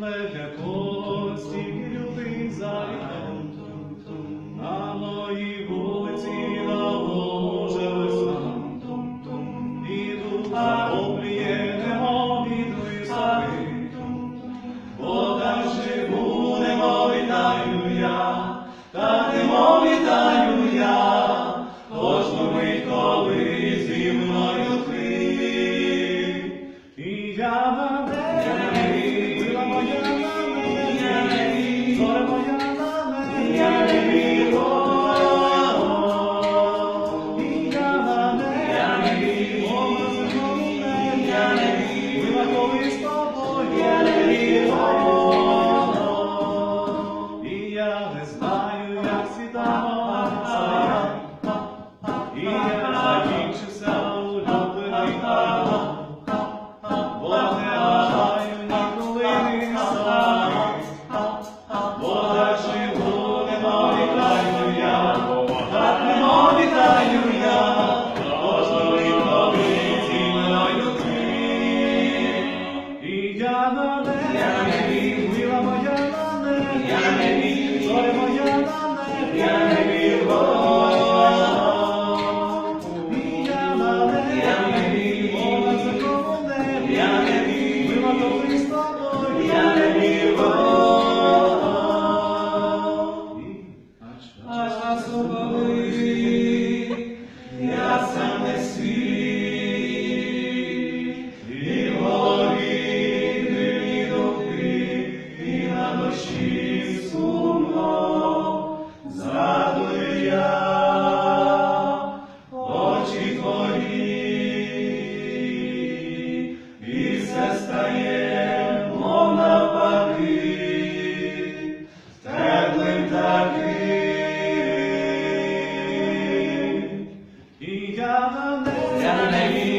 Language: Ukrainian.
леже кості люди зайдом, на моїй вулиці навоже весна, а обліє немо від висоти, бо так живу, немо вітаю я, та немо вітаю я, кожну мить, колись зі мною ти. стаємо навпаки, теплим таким. І я на неї.